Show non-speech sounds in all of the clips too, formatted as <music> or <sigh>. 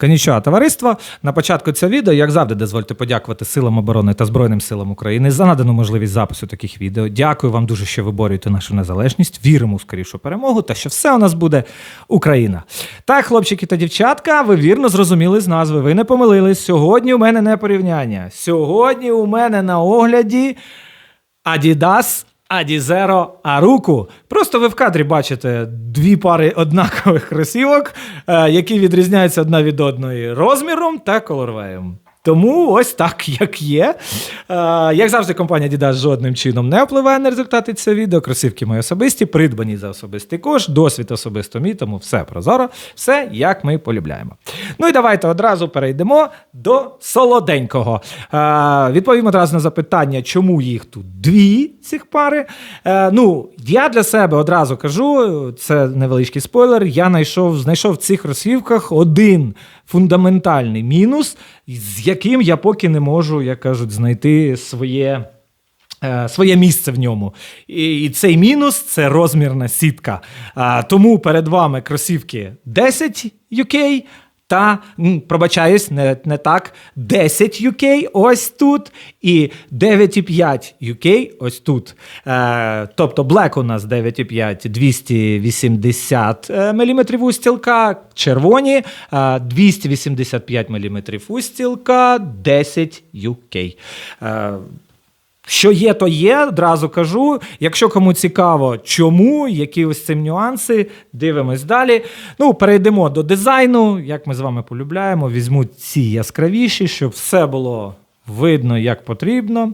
Конічого товариство. На початку цього відео, як завжди, дозвольте подякувати Силам оборони та Збройним силам України за надану можливість запису таких відео. Дякую вам дуже, що ви борюєте нашу незалежність. Віримо у скорішу перемогу та що все у нас буде Україна. Так, хлопчики та дівчатка, ви вірно зрозуміли з назви. Ви не помилились. Сьогодні у мене не порівняння. Сьогодні у мене на огляді Adidas Adizero Аруку. Просто ви в кадрі бачите дві пари однакових кросівок, е, які відрізняються одна від одної розміром та колорвеєм. Тому ось так, <laughs> як є. Е, як завжди, компанія Adidas жодним чином не впливає на результати цього відео. Кросівки мої особисті, придбані за особистий кошт, досвід особисто мій, тому все прозоро, все як ми полюбляємо. Ну і давайте одразу перейдемо до солоденького. Е, відповім одразу на запитання, чому їх тут дві цих пари. Е, ну, я для себе одразу кажу, це невеличкий спойлер. Я знайшов, знайшов в цих розсівках один фундаментальний мінус, з яким я поки не можу, як кажуть, знайти своє. е, Своє місце в ньому. І, і цей мінус це розмірна сітка. Тому перед вами кросівки 10 UK та, пробачаюсь, не, не так, 10 UK ось тут і 9,5 UK ось тут. Е, тобто Black у нас 9,5 280 мм устілка, червоні е, 285 мм устілка, 10 UK. Е, що є, то є, одразу кажу. Якщо кому цікаво, чому, які ось цим нюанси, дивимось далі. Ну, перейдемо до дизайну. Як ми з вами полюбляємо, візьму ці яскравіші, щоб все було видно, як потрібно.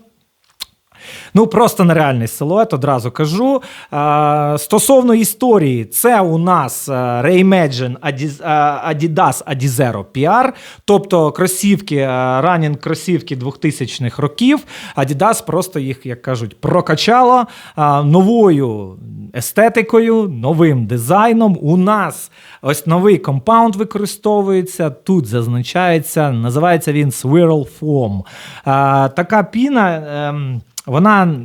Ну, просто нереальний силует, одразу кажу. Стосовно історії, це у нас а, Reimagine Adi- Adidas Adizero PR, тобто кросівки, а, ранінг кросівки 2000-х років. Adidas просто їх, як кажуть, прокачало новою естетикою, новим дизайном. У нас ось новий компаунд використовується. Тут зазначається, називається він Swirl Foam. Така піна. Вона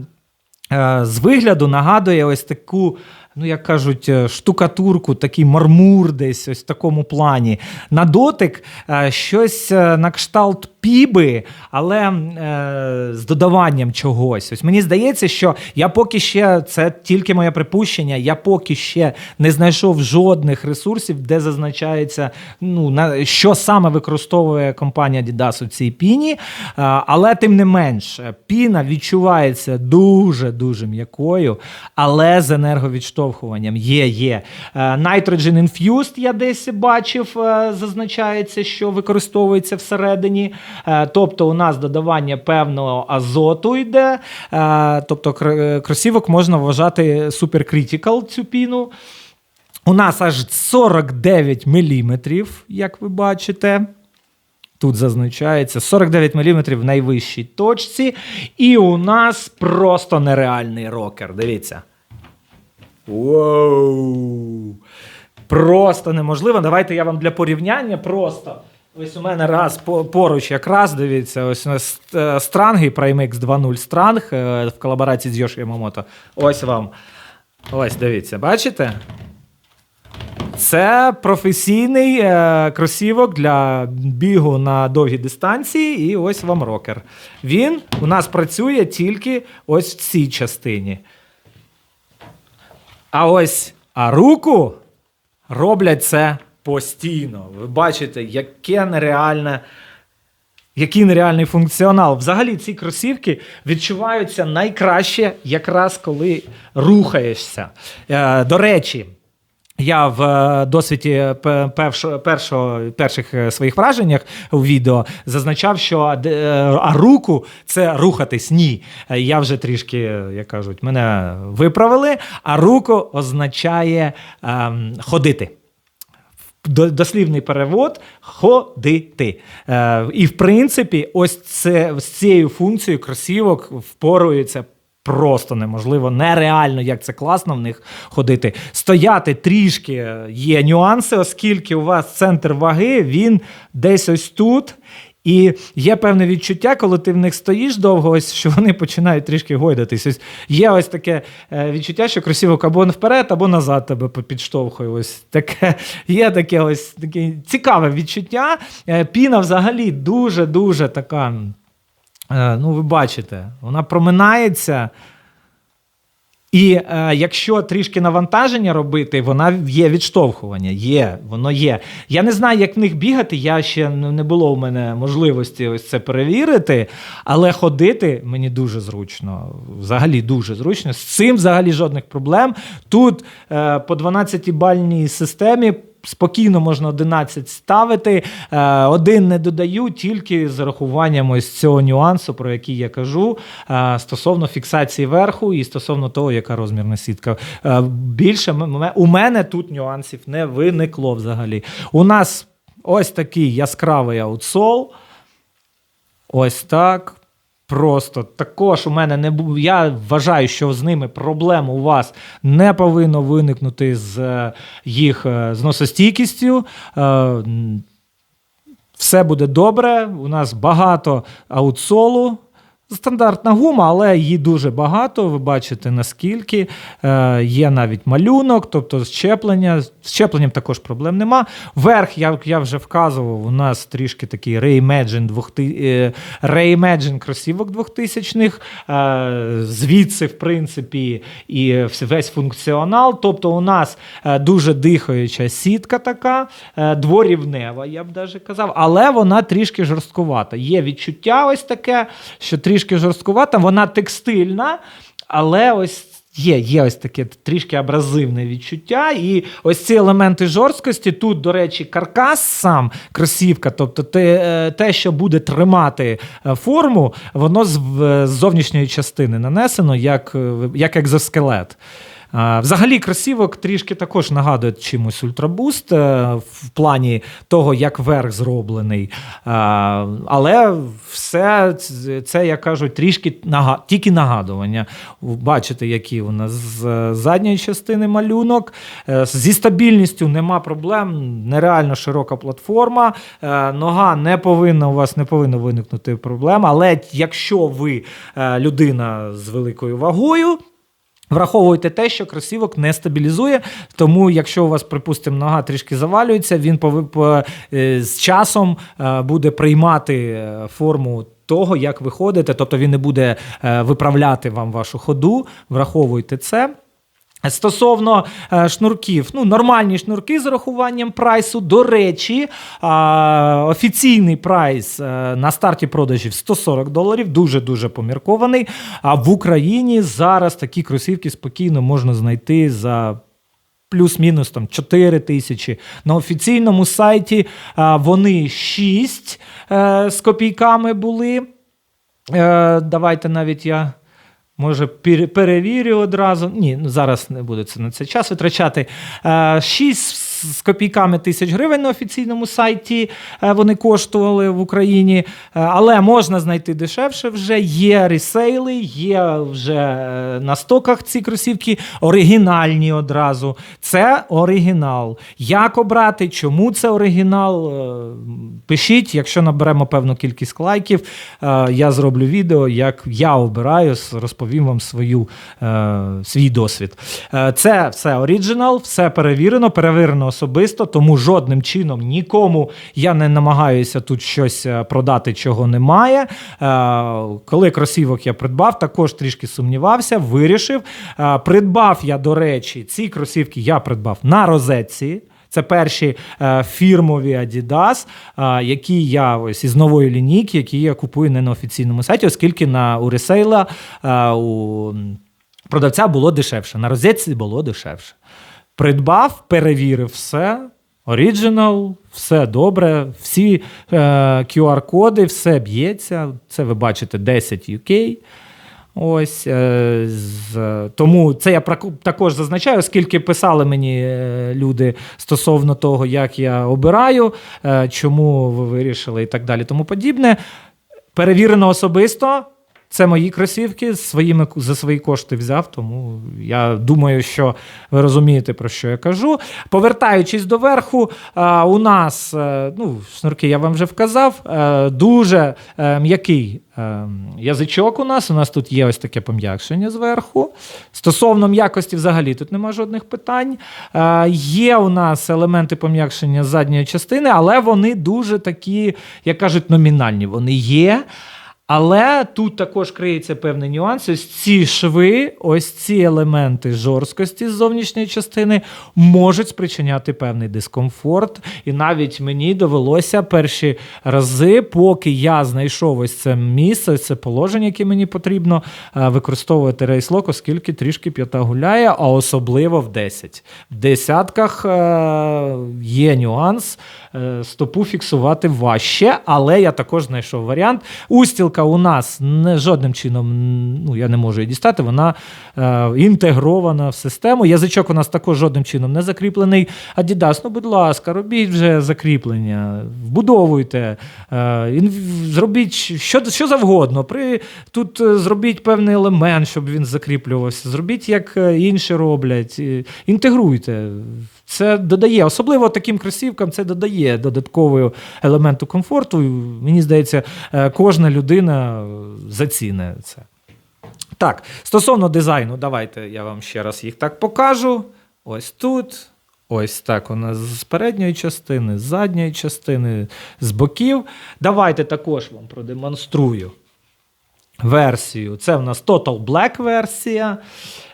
е, з вигляду нагадує ось таку, ну як кажуть, е, штукатурку, такий мармур десь ось в такому плані. На дотик е, щось на кшталт піби, але е, з додаванням чогось. Ось мені здається, що я поки ще, це тільки моє припущення, я поки ще не знайшов жодних ресурсів, де зазначається, ну, на, що саме використовує компанія Adidas у цій піні. Е, але тим не менш, піна відчувається дуже-дуже м'якою, але з енерговідштовхуванням є, є. Е, Nitrogen Infused я десь бачив, е, зазначається, що використовується всередині. Е, Тобто у нас додавання певного азоту йде. Е, Тобто кросівок можна вважати суперкритикал цю піну. У нас аж 49 мм, як ви бачите. Тут зазначається 49 мм в найвищій точці. І у нас просто нереальний рокер. Дивіться. Воу! Просто неможливо. Давайте я вам для порівняння просто. Ось у мене раз поруч якраз дивіться, ось у нас е, странги Primex 2.0 странг е, в колаборації з Йоші Ямамото. Ось вам. Ось дивіться, бачите? Це професійний е, кросівок для бігу на довгі дистанції, і ось вам рокер. Він у нас працює тільки ось в цій частині. А ось а руку роблять це постійно. Ви бачите, яке нереальне. Який нереальний функціонал. Взагалі ці кросівки відчуваються найкраще, якраз коли рухаєшся. Е, до речі, я в е, досвіді перших е, своїх враженнях у відео зазначав, що а, руку це рухатись. Ні. Я вже трішки, як кажуть, мене виправили, а руку означає ем, ходити. До- Дослівний перевод ходити. Е, і в принципі, ось це з цією функцією кросівок впорується просто неможливо, нереально, як це класно в них ходити. Стояти трішки є нюанси, оскільки у вас центр ваги він десь ось тут. І є певне відчуття, коли ти в них стоїш довго, ось що вони починають трішки гойдатись. Ось є ось таке е, відчуття, що кросівок або вперед, або назад тебе підштовхує. Ось таке <laughs> є таке ось таке цікаве відчуття. Е, Піна взагалі дуже-дуже така. е, Ну, ви бачите, вона проминається. І е, якщо трішки навантаження робити, вона є відштовхування. Є, воно є. Я не знаю, як в них бігати. Я ще не було у мене можливості ось це перевірити, але ходити мені дуже зручно. Взагалі дуже зручно. З цим взагалі жодних проблем. Тут е, по 12-бальній системі. Спокійно можна 11 ставити. Е, Один не додаю тільки з урахуванням ось цього нюансу, про який я кажу, е, стосовно фіксації верху і стосовно того, яка розмірна сітка. Е, Більше у мене тут нюансів не виникло взагалі. У нас ось такий яскравий аутсол. Ось так. Просто також у мене не був. Я вважаю, що з ними проблем у вас не повинно виникнути з е, їх е, зносостійкістю. Е, Все буде добре. У нас багато аутсолу. Стандартна гума, але її дуже багато. Ви бачите наскільки. Е, є навіть малюнок, тобто щеплення. З щепленням також проблем нема. Верх, я, я вже вказував, у нас трішки такий Reimagine, 2000, е, Reimagine кросівок 2000-х. Е, звідси, в принципі, і весь функціонал. Тобто, у нас е, дуже дихаюча сітка така, е, дворівнева, я б навіть казав, але вона трішки жорсткувата. Є відчуття ось таке, що трішки жорсткувата, вона текстильна, але ось. Є, є ось таке трішки абразивне відчуття, і ось ці елементи жорсткості. Тут, до речі, каркас сам кросівка, тобто те, е, те що буде тримати е, форму, воно з, зовнішньої частини нанесено як, е, як екзоскелет. Взагалі, кросівок трішки також нагадує чимось ультрабуст е, в плані того, як верх зроблений. Але все це, як кажуть, трішки тільки нагадування. Бачите, які у нас з задньої частини малюнок. Е, Зі стабільністю нема проблем, нереально широка платформа. Е, Нога не повинна, у вас не повинна виникнути проблем. Але якщо ви е, людина з великою вагою, Враховуйте те, що кросівок не стабілізує, тому якщо у вас, припустимо, нога трішки завалюється, він е, з часом е, буде приймати е, форму того, як ви ходите, тобто він не буде виправляти вам вашу ходу. Враховуйте це. Стосовно е, шнурків, ну нормальні шнурки з урахуванням прайсу. До речі, а, офіційний прайс е, на старті продажів 140 доларів, дуже дуже поміркований. А в Україні зараз такі кросівки спокійно можна знайти за. Плюс-мінус там 4 тисячі. На офіційному сайті а, вони 6 е, з копійками були. Е, давайте навіть я може пере- перевірю одразу. Ні, ну зараз не буде це на цей час витрачати. Е, 6 з копійками тисяч гривень на офіційному сайті е, вони коштували в Україні, Е, але можна знайти дешевше вже. Є ресейли, є вже е, на стоках ці кросівки оригінальні одразу. Це оригінал. Як обрати? Чому це оригінал? Пишіть, якщо наберемо певну кількість лайків, я зроблю відео, як я обираю, розповім вам свою, свій досвід. Це все оригінал, все перевірено, перевірено особисто, тому жодним чином нікому я не намагаюся тут щось е, продати, чого немає. Е, Коли кросівок я придбав, також трішки сумнівався, вирішив. Е, Придбав я, до речі, ці кросівки я придбав на розетці. Це перші е, фірмові Adidas, е, які я ось із нової лінійки, які я купую не на офіційному сайті, оскільки на у ресейла е, у продавця було дешевше. На розетці було дешевше. Придбав, перевірив все. Оріджинал, все добре, всі е, QR-коди, все б'ється. Це ви бачите 10 UK. Ось е, з, тому це я також зазначаю, оскільки писали мені е, люди стосовно того, як я обираю, е, чому ви вирішили і так далі, тому подібне. Перевірено особисто. Це мої кросівки, своїми, за свої кошти взяв, тому я думаю, що ви розумієте, про що я кажу. Повертаючись до верху, у нас е, ну, шнурки я вам вже вказав, е, дуже е, м'який язичок у нас. У нас тут є ось таке пом'якшення зверху. Стосовно м'якості, взагалі тут нема жодних питань. Є у нас елементи пом'якшення задньої частини, але вони дуже такі, як кажуть, номінальні. Вони є. Але тут також криється певний нюанс. Ось ці шви, ось ці елементи жорсткості з зовнішньої частини можуть спричиняти певний дискомфорт. І навіть мені довелося перші рази, поки я знайшов ось це місце, це положення, яке мені потрібно, е, використовувати рейслок, оскільки трішки п'ята гуляє, а особливо в 10. В десятках е, є нюанс. е, Стопу фіксувати важче, але я також знайшов варіант. Устілка у нас не жодним чином, ну я не можу її дістати, вона е, інтегрована в систему. Язичок у нас також жодним чином не закріплений. Adidas, ну будь ласка, робіть вже закріплення, вбудовуйте, е, зробіть що, що завгодно. При, тут е, зробіть певний елемент, щоб він закріплювався. Зробіть, як е, інші роблять. Інтегруйте. Це додає, особливо таким кросівкам, це додає додаткового елементу комфорту. Мені здається, е, кожна людина заціне це. Так, стосовно дизайну, давайте я вам ще раз їх так покажу. Ось тут. Ось так у нас з передньої частини, з задньої частини, з боків. Давайте також вам продемонструю версію. Це в нас Total Black версія.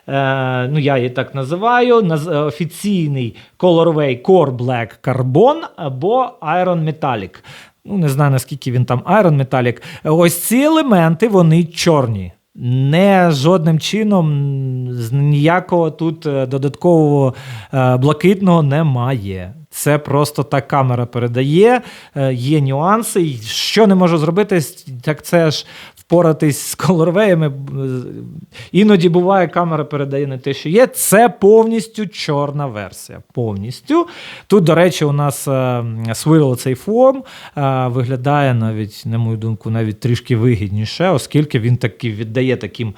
Е, ну, я її так називаю. Наз, е, офіційний Colorway Core Black Carbon або Iron Metallic. Ну, не знаю, наскільки він там Iron Metallic. Ось ці елементи, вони чорні. Не жодним чином ніякого тут е, додаткового е, блакитного немає. Це просто так камера передає, є нюанси. Що не можу зробити, так це ж впоратись з колорвеями. Іноді буває, камера передає не те, що є. Це повністю чорна версія. Повністю. Тут, до речі, у нас е, цей форм е, виглядає навіть, на мою думку, навіть трішки вигідніше, оскільки він таки віддає таким е,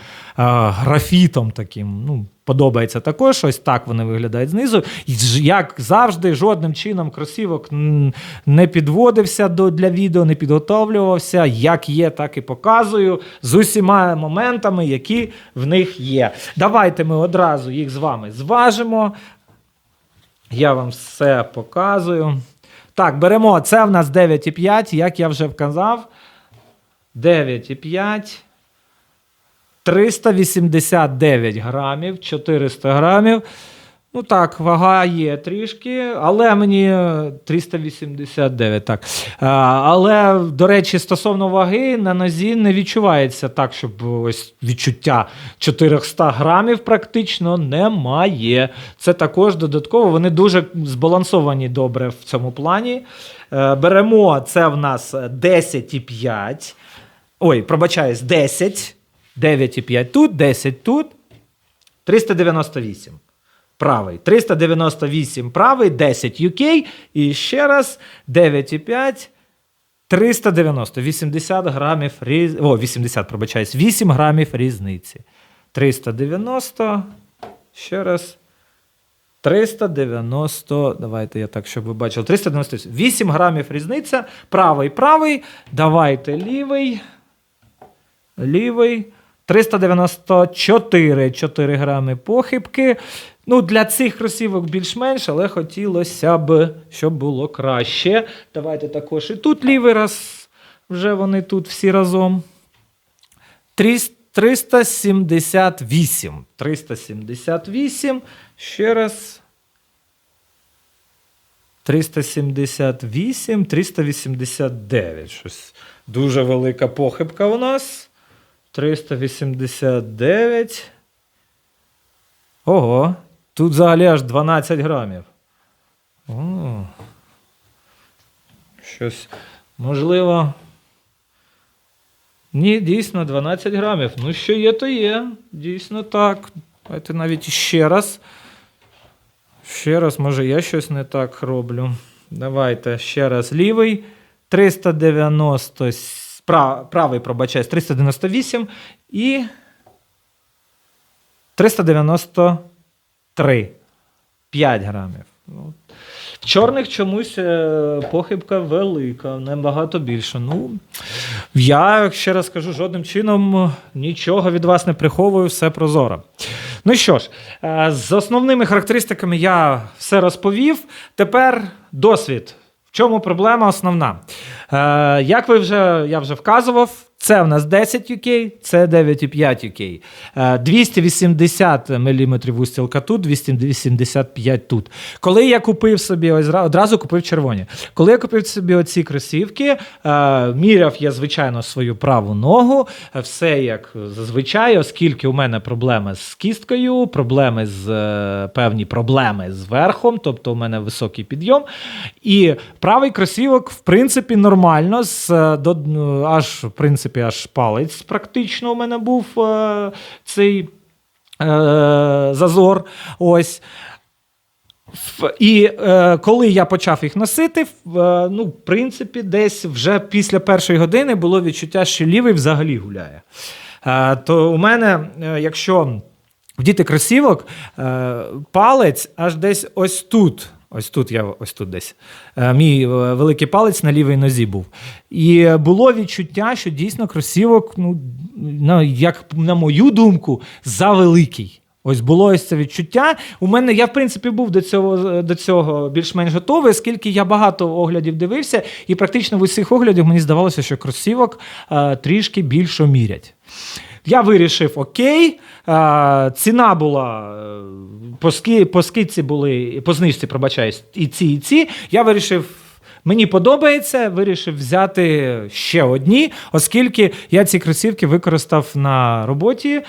графітом таким. ну, Подобається також, ось так вони виглядають знизу. Як завжди, жодним чином кросівок не підводився до, для відео, не підготовлювався. Як є, так і показую з усіма моментами, які в них є. Давайте ми одразу їх з вами зважимо. Я вам все показую. Так, беремо. Це в нас 9,5, як я вже вказав. 9,5. 389 грамів, 400 грамів. Ну так, вага є трішки, але мені е, 389, так. Але, до речі, стосовно ваги, на нозі не відчувається так, щоб ось відчуття 400 грамів практично немає. Це також додатково. Вони дуже збалансовані добре в цьому плані. Е, Беремо це в нас 10,5. Ой, пробачаюсь, 10. 9,5 тут, 10 тут. 398. Правий. 398 правий, 10 UK. І ще раз 9,5. 390. 80 грамів різ... О, 80, пробачаюсь. 8 грамів різниці. 390. Ще раз. 390. Давайте я так, щоб ви бачили. 398. 8 грамів різниця. Правий, правий. Давайте лівий. Лівий. 394 4 грами похибки. Ну, для цих кросівок більш-менш, але хотілося б, щоб було краще. Давайте також і тут лівий раз. Вже вони тут всі разом. 378. 378. Ще раз. 378, 389. Щось дуже велика похибка у нас. 389. Ого. Тут взагалі аж 12 грамів. О. Щось. Можливо. Ні, дійсно, 12 грамів. Ну, що є, то є. Дійсно так. Давайте навіть ще раз. Ще раз, може, я щось не так роблю. Давайте ще раз лівий. 395 пра- правий, пробачаюсь, 398 і 393. 5 грамів. Ну, в чорних чомусь е, похибка велика, набагато більше. Ну, я ще раз кажу, жодним чином нічого від вас не приховую, все прозоро. Ну що ж, е, з основними характеристиками я все розповів. Тепер досвід. В чому проблема основна? Е, як ви вже я вже вказував, це в нас 10 UK, це 9,5 UK. Е, 280 мм устілка тут, 285 тут. Коли я купив собі, одразу купив червоні. Коли я купив собі оці кросівки, е, міряв я, звичайно, свою праву ногу, е, все як зазвичай, оскільки у мене проблеми з кісткою, проблеми з е, певні проблеми з верхом, тобто у мене високий підйом. І правий кросівок, в принципі, нормально, з, до, аж, в принципі, аж палець практично у мене був е, цей е, зазор. Ось. І е, коли я почав їх носити, е, ну, в принципі, десь вже після першої години було відчуття, що лівий взагалі гуляє. Е, то у мене, е, якщо вдіти кросівок, е, палець аж десь ось тут. Ось тут я ось тут десь. Е, Мій е, великий палець на лівій нозі був. І було відчуття, що дійсно кросівок, ну, як на мою думку, завеликий. Ось було ось це відчуття. У мене я, в принципі, був до цього до цього більш-менш готовий, оскільки я багато оглядів дивився, і практично в усіх оглядах мені здавалося, що кросівок е, трішки більше мірять. Я вирішив: окей, ціна була е, по, ски, по скидці були, по знижці, пробачаюсь, і ці, і ці. Я вирішив. Мені подобається, вирішив взяти ще одні, оскільки я ці кросівки використав на роботі, е,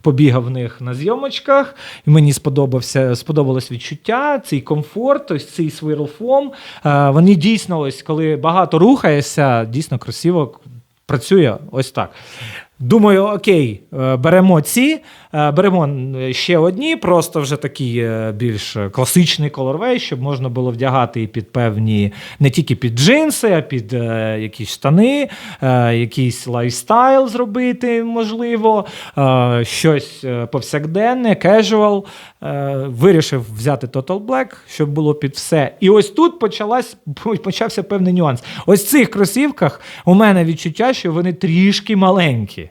побігав в них на зйомочках, і мені сподобався, сподобалось відчуття, цей комфорт, ось цей swirl. Е, Вони дійсно, ось коли багато рухаєшся, дійсно кросівок працює ось так. Думаю, окей, е, беремо ці, е, беремо ще одні, просто вже такий е, більш класичний колорвей, щоб можна було вдягати і під певні, не тільки під джинси, а під якісь штани, якийсь лайфстайл зробити, можливо, щось повсякденне. Е, Вирішив взяти Total Black, щоб було під все. І ось тут почалась, <laughs> почався певний нюанс. Ось в цих кросівках у мене відчуття, що вони трішки маленькі.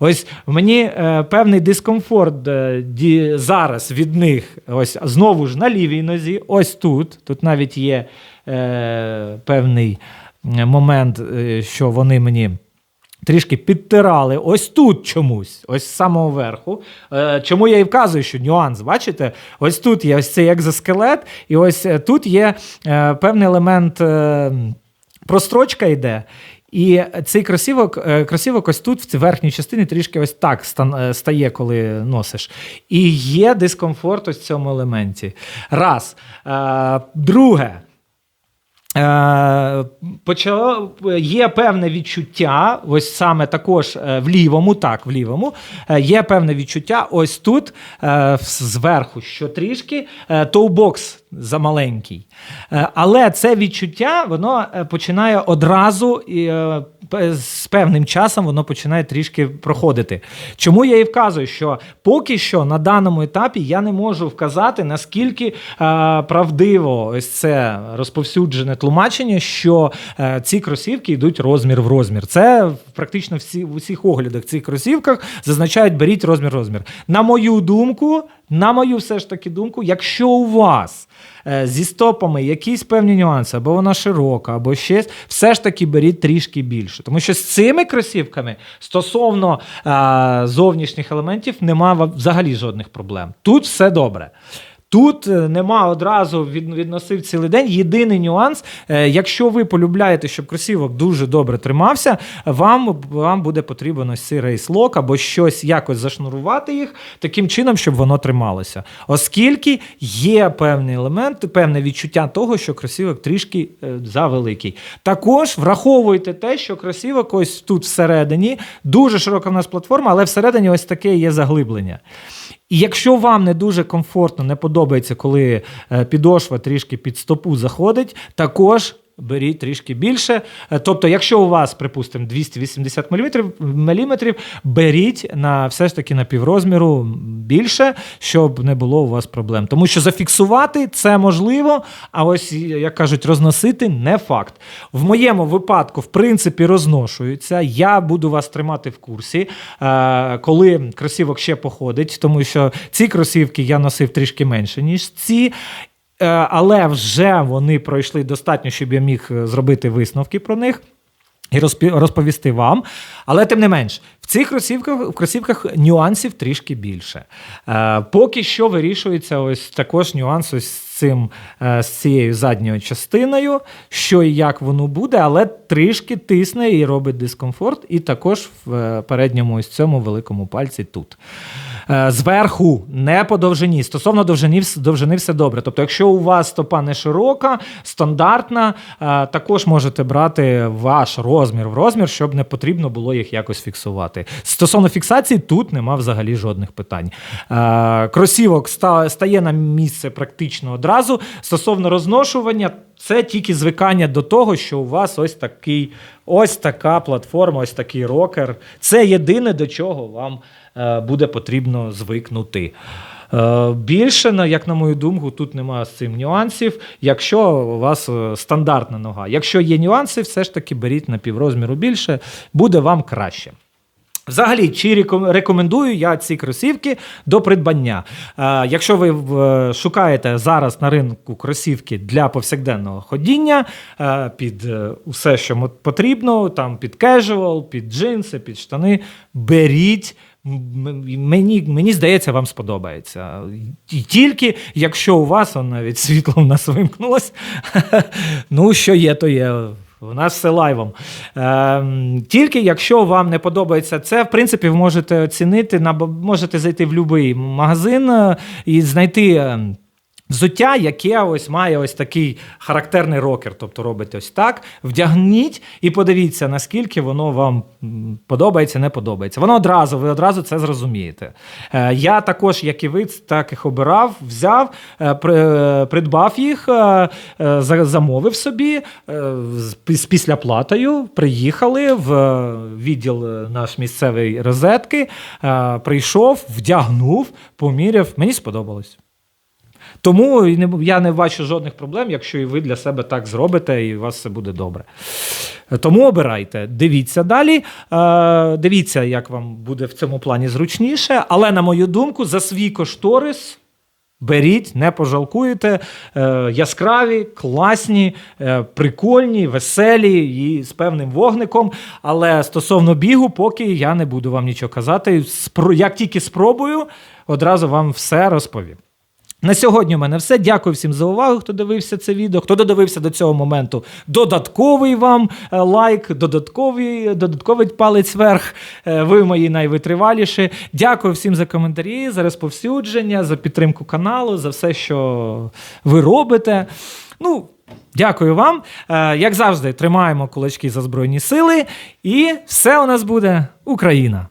Ось мені е, певний дискомфорт е, зараз від них, ось знову ж на лівій нозі, ось тут. Тут навіть є е, певний момент, е, що вони мені. Трішки підтирали ось тут чомусь, ось з самого верху. Е, чому я і вказую, що нюанс, бачите? Ось тут є ось цей екзоскелет, і ось тут є е, певний елемент е, прострочка йде. І цей кросівок, е, кросівок ось тут, в цій верхній частині, трішки ось так е, стає, коли носиш. І є дискомфорт ось в цьому елементі. Раз. Е, друге. Е, почало, є певне відчуття, ось саме також е, в лівому, так, в лівому, е, є певне відчуття ось тут, зверху, що трішки товбокс замаленький. Але це відчуття, воно починає одразу з певним часом воно починає трішки проходити. Чому я і вказую, що поки що на даному етапі я не можу вказати, наскільки е, правдиво ось це розповсюджене тлумачення, що е, ці кросівки йдуть розмір в розмір. Це практично всі в усіх оглядах цих кросівках зазначають беріть розмір розмір. На мою думку, на мою все ж таки думку, якщо у вас е, зі стопами якісь певні нюанси, або вона широка, або щось, все ж таки беріть трішки більше. Тому що з цими кросівками стосовно е, зовнішніх елементів нема взагалі жодних проблем. Тут все добре. Тут е, нема одразу від, відносив цілий день. Єдиний нюанс, е, якщо ви полюбляєте, щоб кросівок дуже добре тримався, вам, вам буде потрібен ось цей рейслок або щось якось зашнурувати їх таким чином, щоб воно трималося. Оскільки є певний елемент, певне відчуття того, що кросівок трішки е, завеликий. Також враховуйте те, що кросівок ось тут всередині, дуже широка в нас платформа, але всередині ось таке є заглиблення. І якщо вам не дуже комфортно, не подобається, коли е, підошва трішки під стопу заходить, також беріть трішки більше. Е, Тобто, якщо у вас, припустимо, 280 мм, міліметрів, беріть на все ж таки на піврозміру більше, щоб не було у вас проблем. Тому що зафіксувати це можливо, а ось, як кажуть, розносити не факт. В моєму випадку, в принципі, розношуються. Я буду вас тримати в курсі, е, коли кросівок ще походить, тому що ці кросівки я носив трішки менше, ніж ці. Е, Але вже вони пройшли достатньо, щоб я міг е, зробити висновки про них. І розповісти вам. Але тим не менш, в цих кросівках, в кросівках нюансів трішки більше. Е, поки що вирішується ось також нюанс ось з цим з цією задньою частиною, що і як воно буде, але трішки тисне і робить дискомфорт, і також в передньому ось цьому великому пальці тут. Е, Зверху, не по довжині. Стосовно довжини, довжини все добре. Тобто, якщо у вас стопа не широка, стандартна, е, також можете брати ваш розмір в розмір, щоб не потрібно було їх якось фіксувати. Стосовно фіксації, тут нема взагалі жодних питань. Е, Кросівок стає на місце практично одразу. Стосовно розношування, це тільки звикання до того, що у вас ось такий, ось така платформа, ось такий рокер. Це єдине, до чого вам буде потрібно звикнути. Е, Більше, як на мою думку, тут немає з цим нюансів. Якщо у вас е, стандартна нога. Якщо є нюанси, все ж таки беріть на піврозміру більше, буде вам краще. Взагалі, чи рекомендую я ці кросівки до придбання. Е, якщо ви шукаєте зараз на ринку кросівки для повсякденного ходіння, е, під е, усе, що потрібно, там під кежуал, під джинси, під штани, беріть. Мені, мені здається, вам сподобається. І тільки якщо у вас он навіть світло в нас вимкнулось, <laughs> ну що є, то є. У нас все лайвом. Е, тільки якщо вам не подобається це, в принципі, ви можете оцінити, можете зайти в будь-який магазин е, і знайти. Взуття, яке ось має ось такий характерний рокер, тобто робить ось так. Вдягніть і подивіться, наскільки воно вам подобається, не подобається. Воно одразу, ви одразу це зрозумієте. Е, Я також, як і ви, так їх обирав, взяв, е, придбав їх, е, е, за- замовив собі з післяплатою. Приїхали в відділ наш місцевий розетки. Прийшов, вдягнув, поміряв. Мені сподобалось. Тому я не бачу жодних проблем, якщо і ви для себе так зробите, і у вас все буде добре. Тому обирайте, дивіться далі. Е, Дивіться, як вам буде в цьому плані зручніше. Але, на мою думку, за свій кошторис. Беріть, не пожалкуєте. Е, яскраві, класні, е, прикольні, веселі і з певним вогником. Але стосовно бігу, поки я не буду вам нічого казати. Спро- Як тільки спробую, одразу вам все розповім. На сьогодні у мене все. Дякую всім за увагу, хто дивився це відео. Хто додивився до цього моменту, додатковий вам е, лайк, додатковий, додатковий палець вверх. Е, Ви мої найвитриваліші. Дякую всім за коментарі, за розповсюдження, за підтримку каналу, за все, що ви робите. Ну, дякую вам. Е, Як завжди, тримаємо кулачки за Збройні Сили. І все у нас буде Україна!